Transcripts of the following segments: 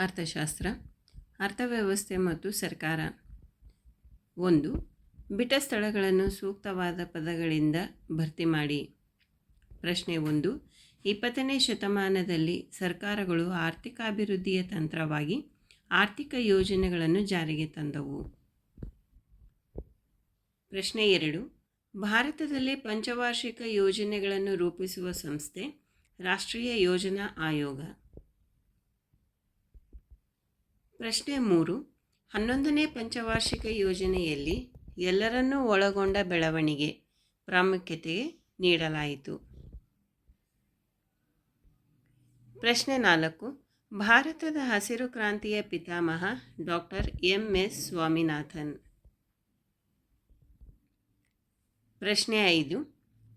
ಅರ್ಥಶಾಸ್ತ್ರ, ಅರ್ಥವ್ಯವಸ್ಥೆ ಮತ್ತು ಸರ್ಕಾರ. ಒಂದು, ಬಿಟ್ಟ ಸ್ಥಳಗಳನ್ನು ಸೂಕ್ತವಾದ ಪದಗಳಿಂದ ಭರ್ತಿ ಮಾಡಿ. ಪ್ರಶ್ನೆ ಒಂದು, ಇಪ್ಪತ್ತನೇ ಶತಮಾನದಲ್ಲಿ ಸರ್ಕಾರಗಳು ಆರ್ಥಿಕಾಭಿವೃದ್ಧಿಯ ತಂತ್ರವಾಗಿ ಆರ್ಥಿಕ ಯೋಜನೆಗಳನ್ನು ಜಾರಿಗೆ ತಂದವು. ಪ್ರಶ್ನೆ ಎರಡು, ಭಾರತದಲ್ಲಿ ಪಂಚವಾರ್ಷಿಕ ಯೋಜನೆಗಳನ್ನು ರೂಪಿಸುವ ಸಂಸ್ಥೆ ರಾಷ್ಟ್ರೀಯ ಯೋಜನಾ ಆಯೋಗ. ಪ್ರಶ್ನೆ ಮೂರು. ಹನ್ನೊಂದನೇ ಪಂಚವಾರ್ಷಿಕ ಯೋಜನೆಯಲ್ಲಿ ಎಲ್ಲರನ್ನೂ ಒಳಗೊಂಡ ಬೆಳವಣಿಗೆ ಪ್ರಾಮುಖ್ಯತೆ ನೀಡಲಾಯಿತು. ಪ್ರಶ್ನೆ ನಾಲ್ಕು. ಭಾರತದ ಹಸಿರು ಕ್ರಾಂತಿಯ ಪಿತಾಮಹ ಡಾಕ್ಟರ್ ಎಂ. ಎಸ್. ಸ್ವಾಮಿನಾಥನ್. ಪ್ರಶ್ನೆ ಐದು.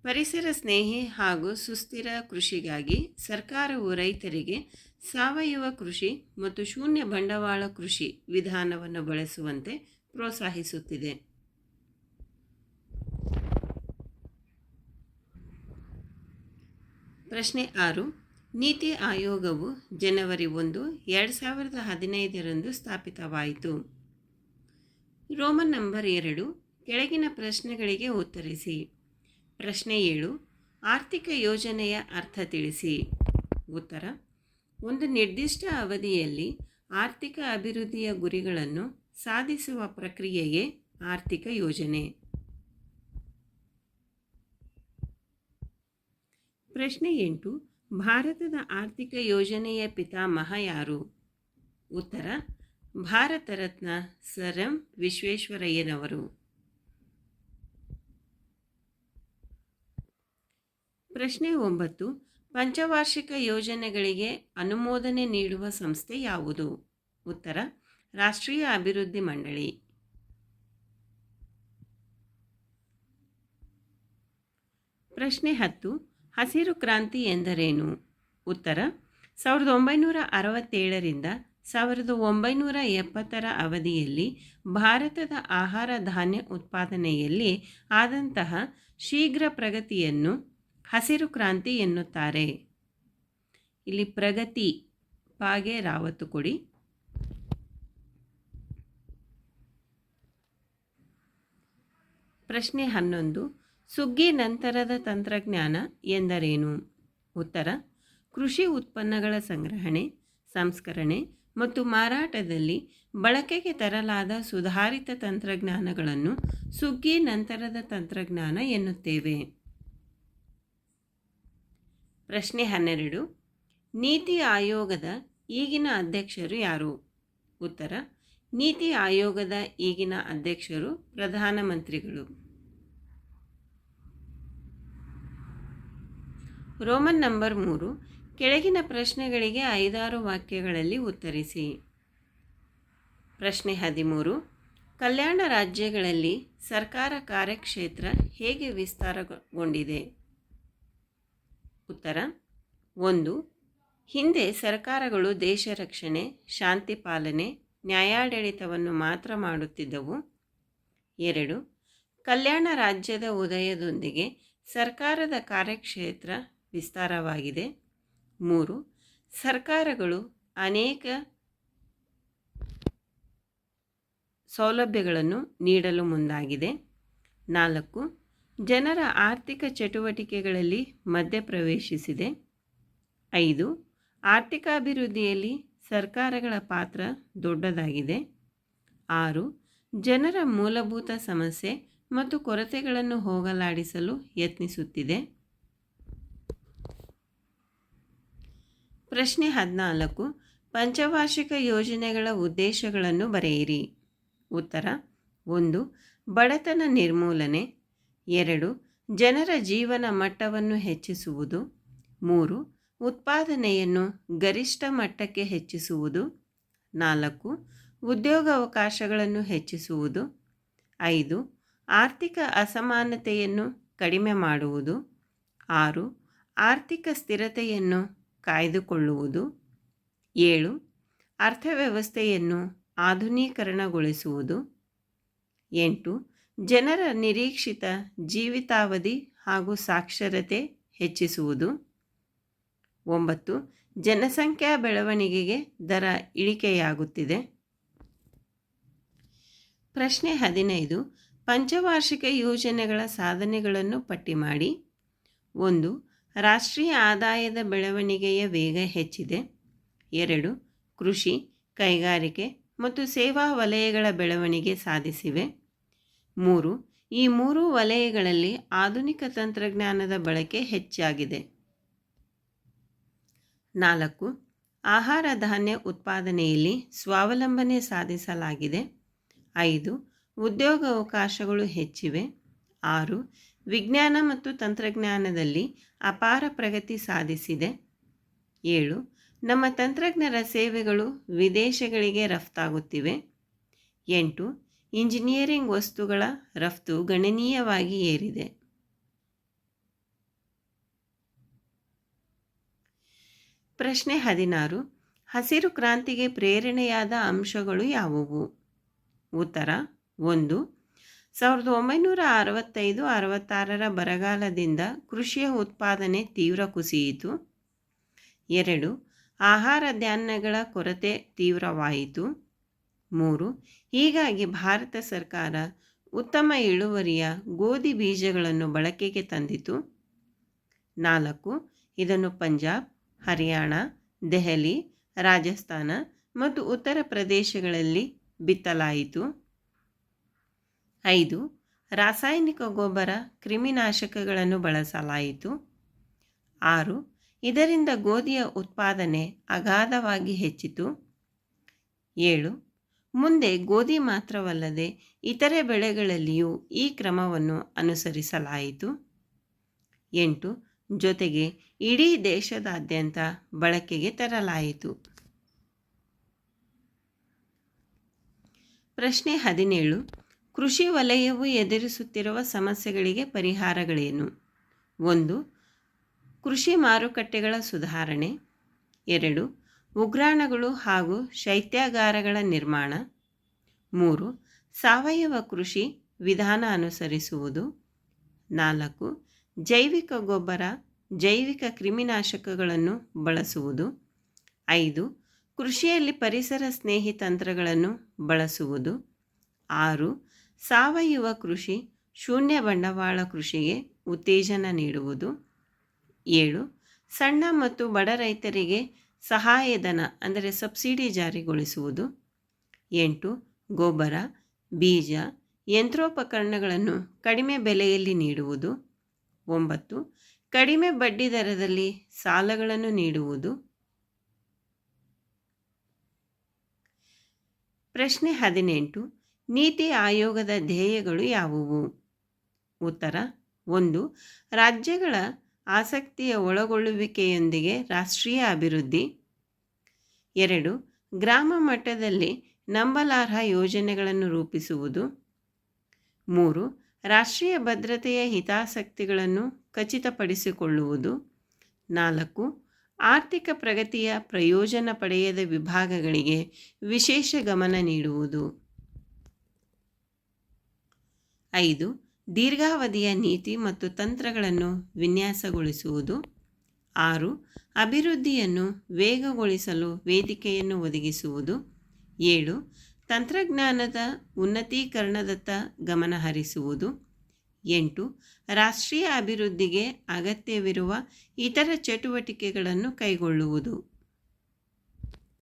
ಪರಿಸರ ಸ್ನೇಹಿ ಹಾಗೂ ಸುಸ್ಥಿರ ಕೃಷಿಗಾಗಿ ಸರ್ಕಾರವು ರೈತರಿಗೆ ಸಾವಯವ ಕೃಷಿ ಮತ್ತು ಶೂನ್ಯ ಬಂಡವಾಳ ಕೃಷಿ ವಿಧಾನವನ್ನು ಬಳಸುವಂತೆ ಪ್ರೋತ್ಸಾಹಿಸುತ್ತಿದೆ. ಪ್ರಶ್ನೆ ಆರು, ನೀತಿ ಆಯೋಗವು ಜನವರಿ ಒಂದು, ಎರಡು ಸಾವಿರದ ಹದಿನೈದರಂದು ಸ್ಥಾಪಿತವಾಯಿತು. ರೋಮನ್ ನಂಬರ್ ಎರಡು, ಕೆಳಗಿನ ಪ್ರಶ್ನೆಗಳಿಗೆ ಉತ್ತರಿಸಿ. ಪ್ರಶ್ನೆ ಏಳು, ಆರ್ಥಿಕ ಯೋಜನೆಯ ಅರ್ಥ ತಿಳಿಸಿ. ಉತ್ತರ ಒಂದು ನಿರ್ದಿಷ್ಟ ಅವಧಿಯಲ್ಲಿ ಆರ್ಥಿಕ ಅಭಿವೃದ್ಧಿಯ ಗುರಿಗಳನ್ನು ಸಾಧಿಸುವ ಪ್ರಕ್ರಿಯೆಯೇ ಆರ್ಥಿಕ ಯೋಜನೆ. ಪ್ರಶ್ನೆ ಎಂಟು, ಭಾರತದ ಆರ್ಥಿಕ ಯೋಜನೆಯ ಪಿತಾಮಹ ಯಾರು? ಉತ್ತರ, ಭಾರತ ರತ್ನ ಸರ್ ಎಂ ವಿಶ್ವೇಶ್ವರಯ್ಯನವರು. ಪ್ರಶ್ನೆ ಒಂಬತ್ತು ಪಂಚವಾರ್ಷಿಕ ಯೋಜನೆಗಳಿಗೆ ಅನುಮೋದನೆ ನೀಡುವ ಸಂಸ್ಥೆ ಯಾವುದು? ಉತ್ತರ, ರಾಷ್ಟ್ರೀಯ ಅಭಿವೃದ್ಧಿ ಮಂಡಳಿ. ಪ್ರಶ್ನೆ ಹತ್ತು, ಹಸಿರು ಕ್ರಾಂತಿ ಎಂದರೇನು? ಉತ್ತರ, ಸಾವಿರದ ಒಂಬೈನೂರ ಅರವತ್ತೇಳರಿಂದ ಸಾವಿರದ ಒಂಬೈನೂರ ಎಪ್ಪತ್ತರ ಅವಧಿಯಲ್ಲಿ ಭಾರತದ ಆಹಾರ ಧಾನ್ಯ ಉತ್ಪಾದನೆಯಲ್ಲಿ ಆದಂತಹ ಶೀಘ್ರ ಪ್ರಗತಿಯನ್ನು ಹಸಿರು ಕ್ರಾಂತಿ ಎನ್ನುತ್ತಾರೆ. ಇಲ್ಲಿ ಪ್ರಗತಿ ಪಾಗೆ ರಾವತ್ತು ಕೊಡಿ. ಪ್ರಶ್ನೆ ಹನ್ನೊಂದು, ಸುಗ್ಗಿ ನಂತರದ ತಂತ್ರಜ್ಞಾನ ಎಂದರೇನು? ಉತ್ತರ, ಕೃಷಿ ಉತ್ಪನ್ನಗಳ ಸಂಗ್ರಹಣೆ, ಸಂಸ್ಕರಣೆ ಮತ್ತು ಮಾರಾಟದಲ್ಲಿ ಬಳಕೆಗೆ ತರಲಾದ ಸುಧಾರಿತ ತಂತ್ರಜ್ಞಾನಗಳನ್ನು ಸುಗ್ಗಿ ನಂತರದ ತಂತ್ರಜ್ಞಾನ ಎನ್ನುತ್ತೇವೆ. ಪ್ರಶ್ನೆ ಹನ್ನೆರಡು. ನೀತಿ ಆಯೋಗದ ಈಗಿನ ಅಧ್ಯಕ್ಷರು ಯಾರು? ಉತ್ತರ, ನೀತಿ ಆಯೋಗದ ಈಗಿನ ಅಧ್ಯಕ್ಷರು ಪ್ರಧಾನಮಂತ್ರಿಗಳು ರೋಮನ್ ನಂಬರ್ ಮೂರು, ಕೆಳಗಿನ ಪ್ರಶ್ನೆಗಳಿಗೆ ಐದಾರು ವಾಕ್ಯಗಳಲ್ಲಿ ಉತ್ತರಿಸಿ. ಪ್ರಶ್ನೆ ಹದಿಮೂರು, ಕಲ್ಯಾಣ ರಾಜ್ಯಗಳಲ್ಲಿ ಸರ್ಕಾರ ಕಾರ್ಯಕ್ಷೇತ್ರ ಹೇಗೆ ವಿಸ್ತಾರಗೊಂಡಿದೆ? ಉತ್ತರ. ಒಂದು, ಹಿಂದೆ ಸರ್ಕಾರಗಳು ದೇಶ ರಕ್ಷಣೆ, ಶಾಂತಿ ಪಾಲನೆ, ನ್ಯಾಯಾಡಳಿತವನ್ನು ಮಾತ್ರ ಮಾಡುತ್ತಿದ್ದವು. ಎರಡು, ಕಲ್ಯಾಣ ರಾಜ್ಯದ ಉದಯದೊಂದಿಗೆ ಸರ್ಕಾರದ ಕಾರ್ಯಕ್ಷೇತ್ರ ವಿಸ್ತಾರವಾಗಿದೆ. ಮೂರು, ಸರ್ಕಾರಗಳು ಅನೇಕ ಸೌಲಭ್ಯಗಳನ್ನು ನೀಡಲು ಮುಂದಾಗಿದೆ. ನಾಲ್ಕು ಜನರ ಆರ್ಥಿಕ ಚಟುವಟಿಕೆಗಳಲ್ಲಿ ಮಧ್ಯಪ್ರವೇಶಿಸಿದೆ. ಐದು ಆರ್ಥಿಕ ಅಭಿವೃದ್ಧಿಯಲ್ಲಿ ಸರ್ಕಾರಗಳ ಪಾತ್ರ ದೊಡ್ಡದಾಗಿದೆ. ಆರು, ಜನರ ಮೂಲಭೂತ ಸಮಸ್ಯೆ ಮತ್ತು ಕೊರತೆಗಳನ್ನು ಹೋಗಲಾಡಿಸಲು ಯತ್ನಿಸುತ್ತಿದೆ. ಪ್ರಶ್ನೆ ಹದಿನಾಲ್ಕು, ಪಂಚವಾರ್ಷಿಕ ಯೋಜನೆಗಳ ಉದ್ದೇಶಗಳನ್ನು ಬರೆಯಿರಿ. ಉತ್ತರ, ಒಂದು, ಬಡತನ ನಿರ್ಮೂಲನೆ ಎರಡು, ಜನರ ಜೀವನ ಮಟ್ಟವನ್ನು ಹೆಚ್ಚಿಸುವುದು. ಮೂರು, ಉತ್ಪಾದನೆಯನ್ನು ಗರಿಷ್ಠ ಮಟ್ಟಕ್ಕೆ ಹೆಚ್ಚಿಸುವುದು. ನಾಲ್ಕು, ಉದ್ಯೋಗಾವಕಾಶಗಳನ್ನು ಹೆಚ್ಚಿಸುವುದು. ಐದು, ಆರ್ಥಿಕ ಅಸಮಾನತೆಯನ್ನು ಕಡಿಮೆ ಮಾಡುವುದು. ಆರು, ಆರ್ಥಿಕ ಸ್ಥಿರತೆಯನ್ನು ಕಾಯ್ದುಕೊಳ್ಳುವುದು. ಏಳು, ಅರ್ಥವ್ಯವಸ್ಥೆಯನ್ನು ಆಧುನೀಕರಣಗೊಳಿಸುವುದು. ಎಂಟು ಜನರ ನಿರೀಕ್ಷಿತ ಜೀವಿತಾವಧಿ ಹಾಗೂ ಸಾಕ್ಷರತೆ ಹೆಚ್ಚಿಸುವುದು. ಒಂಬತ್ತು, ಜನಸಂಖ್ಯಾ ಬೆಳವಣಿಗೆಗೆ ದರ ಇಳಿಕೆಯಾಗುತ್ತಿದೆ. ಪ್ರಶ್ನೆ ಹದಿನೈದು, ಪಂಚವಾರ್ಷಿಕ ಯೋಜನೆಗಳ ಸಾಧನೆಗಳನ್ನು ಪಟ್ಟಿ ಮಾಡಿ. ಒಂದು, ರಾಷ್ಟ್ರೀಯ ಆದಾಯದ ಬೆಳವಣಿಗೆಯ ವೇಗ ಹೆಚ್ಚಿದೆ. ಎರಡು, ಕೃಷಿ, ಕೈಗಾರಿಕೆ ಮತ್ತು ಸೇವಾ ವಲಯಗಳ ಬೆಳವಣಿಗೆ ಸಾಧಿಸಿವೆ. ಮೂರು, ಈ ಮೂರು ವಲಯಗಳಲ್ಲಿ ಆಧುನಿಕ ತಂತ್ರಜ್ಞಾನದ ಬಳಕೆ ಹೆಚ್ಚಾಗಿದೆ. ನಾಲ್ಕು, ಆಹಾರ ಧಾನ್ಯ ಉತ್ಪಾದನೆಯಲ್ಲಿ ಸ್ವಾವಲಂಬನೆ ಸಾಧಿಸಲಾಗಿದೆ. ಐದು, ಉದ್ಯೋಗಾವಕಾಶಗಳು ಹೆಚ್ಚಿವೆ. ಆರು, ವಿಜ್ಞಾನ ಮತ್ತು ತಂತ್ರಜ್ಞಾನದಲ್ಲಿ ಅಪಾರ ಪ್ರಗತಿ ಸಾಧಿಸಿದೆ. ಏಳು, ನಮ್ಮ ತಂತ್ರಜ್ಞರ ಸೇವೆಗಳು ವಿದೇಶಗಳಿಗೆ ರಫ್ತಾಗುತ್ತಿವೆ. ಎಂಟು ಇಂಜಿನಿಯರಿಂಗ್ ವಸ್ತುಗಳ ರಫ್ತು ಗಣನೀಯವಾಗಿ ಏರಿದೆ. ಪ್ರಶ್ನೆ ಹದಿನಾರು, ಹಸಿರು ಕ್ರಾಂತಿಗೆ ಪ್ರೇರಣೆಯಾದ ಅಂಶಗಳು ಯಾವುವು? ಉತ್ತರ, ಒಂದು, ಸಾವಿರದ ಒಂಬೈನೂರ ಅರವತ್ತೈದು, ಅರವತ್ತಾರರ ಬರಗಾಲದಿಂದ ಕೃಷಿಯ ಉತ್ಪಾದನೆ ತೀವ್ರ ಕುಸಿಯಿತು. ಎರಡು, ಆಹಾರ ಧಾನ್ಯಗಳ ಕೊರತೆ ತೀವ್ರವಾಯಿತು. ಮೂರು. ಹೀಗಾಗಿ ಭಾರತ ಸರ್ಕಾರ ಉತ್ತಮ ಇಳುವರಿಯ ಗೋಧಿ ಬೀಜಗಳನ್ನು ಬಳಕೆಗೆ ತಂದಿತು. ನಾಲ್ಕು. ಇದನ್ನು ಪಂಜಾಬ್, ಹರಿಯಾಣ, ದೆಹಲಿ, ರಾಜಸ್ಥಾನ ಮತ್ತು ಉತ್ತರ ಪ್ರದೇಶಗಳಲ್ಲಿ ಬಿತ್ತಲಾಯಿತು. ಐದು. ರಾಸಾಯನಿಕ ಗೊಬ್ಬರ ಕ್ರಿಮಿನಾಶಕಗಳನ್ನು ಬಳಸಲಾಯಿತು. ಆರು. ಇದರಿಂದ ಗೋಧಿಯ ಉತ್ಪಾದನೆ ಅಗಾಧವಾಗಿ ಹೆಚ್ಚಿತು. ಏಳು. ಮುಂದೆ ಗೋಧಿ ಮಾತ್ರವಲ್ಲದೆ ಇತರೆ ಬೆಳೆಗಳಲ್ಲಿಯೂ ಈ ಕ್ರಮವನ್ನು ಅನುಸರಿಸಲಾಯಿತು. ಎಂಟು, ಜೊತೆಗೆ ಇಡೀ ದೇಶದಾದ್ಯಂತ ಬಳಕೆಗೆ ತರಲಾಯಿತು. ಪ್ರಶ್ನೆ ಹದಿನೇಳು, ಕೃಷಿ ವಲಯವು ಎದುರಿಸುತ್ತಿರುವ ಸಮಸ್ಯೆಗಳಿಗೆ ಪರಿಹಾರಗಳೇನು? ಒಂದು, ಕೃಷಿ ಮಾರುಕಟ್ಟೆಗಳ ಸುಧಾರಣೆ. ಎರಡು ಉಗ್ರಾಣಗಳು ಹಾಗೂ ಶೈತ್ಯಾಗಾರಗಳ ನಿರ್ಮಾಣ. ಮೂರು, ಸಾವಯವ ಕೃಷಿ ವಿಧಾನ ಅನುಸರಿಸುವುದು. ನಾಲ್ಕು, ಜೈವಿಕ ಗೊಬ್ಬರ, ಜೈವಿಕ ಕ್ರಿಮಿನಾಶಕಗಳನ್ನು ಬಳಸುವುದು. ಐದು, ಕೃಷಿಯಲ್ಲಿ ಪರಿಸರ ಸ್ನೇಹಿ ತಂತ್ರಗಳನ್ನು ಬಳಸುವುದು. ಆರು, ಸಾವಯವ ಕೃಷಿ ಶೂನ್ಯ ಬಂಡವಾಳ ಕೃಷಿಗೆ ಉತ್ತೇಜನ ನೀಡುವುದು. ಏಳು, ಸಣ್ಣ ಮತ್ತು ಬಡ ರೈತರಿಗೆ ಸಹಾಯಧನ, ಅಂದರೆ ಸಬ್ಸಿಡಿ ಜಾರಿಗೊಳಿಸುವುದು. ಎಂಟು ಗೊಬ್ಬರ ಬೀಜ, ಯಂತ್ರೋಪಕರಣಗಳನ್ನು ಕಡಿಮೆ ಬೆಲೆಯಲ್ಲಿ ನೀಡುವುದು. ಒಂಬತ್ತು, ಕಡಿಮೆ ಬಡ್ಡಿ ದರದಲ್ಲಿ ಸಾಲಗಳನ್ನು ನೀಡುವುದು. ಪ್ರಶ್ನೆ ಹದಿನೆಂಟು, ನೀತಿ ಆಯೋಗದ ಧ್ಯೇಯಗಳು ಯಾವುವು? ಉತ್ತರ, ಒಂದು, ರಾಜ್ಯಗಳ ಆಸಕ್ತಿಯ ಒಳಗೊಳ್ಳುವಿಕೆಯೊಂದಿಗೆ ರಾಷ್ಟ್ರೀಯ ಅಭಿವೃದ್ಧಿ. ಎರಡು, ಗ್ರಾಮ ಮಟ್ಟದಲ್ಲಿ ನಂಬಲಾರ್ಹ ಯೋಜನೆಗಳನ್ನು ರೂಪಿಸುವುದು. ಮೂರು, ರಾಷ್ಟ್ರೀಯ ಭದ್ರತೆಯ ಹಿತಾಸಕ್ತಿಗಳನ್ನು ಖಚಿತಪಡಿಸಿಕೊಳ್ಳುವುದು. ನಾಲ್ಕು, ಆರ್ಥಿಕ ಪ್ರಗತಿಯ ಪ್ರಯೋಜನ ಪಡೆಯದ ವಿಭಾಗಗಳಿಗೆ ವಿಶೇಷ ಗಮನ ನೀಡುವುದು. ಐದು ದೀರ್ಘಾವಧಿಯ ನೀತಿ ಮತ್ತು ತಂತ್ರಗಳನ್ನು ವಿನ್ಯಾಸಗೊಳಿಸುವುದು. ಆರು, ಅಭಿವೃದ್ಧಿಯನ್ನು ವೇಗಗೊಳಿಸಲು ವೇದಿಕೆಯನ್ನು ಒದಗಿಸುವುದು. ಏಳು, ತಂತ್ರಜ್ಞಾನದ ಉನ್ನತೀಕರಣದತ್ತ ಗಮನಹರಿಸುವುದು ಎಂಟು, ರಾಷ್ಟ್ರೀಯ ಅಭಿವೃದ್ಧಿಗೆ ಅಗತ್ಯವಿರುವ ಇತರ ಚಟುವಟಿಕೆಗಳನ್ನು ಕೈಗೊಳ್ಳುವುದು.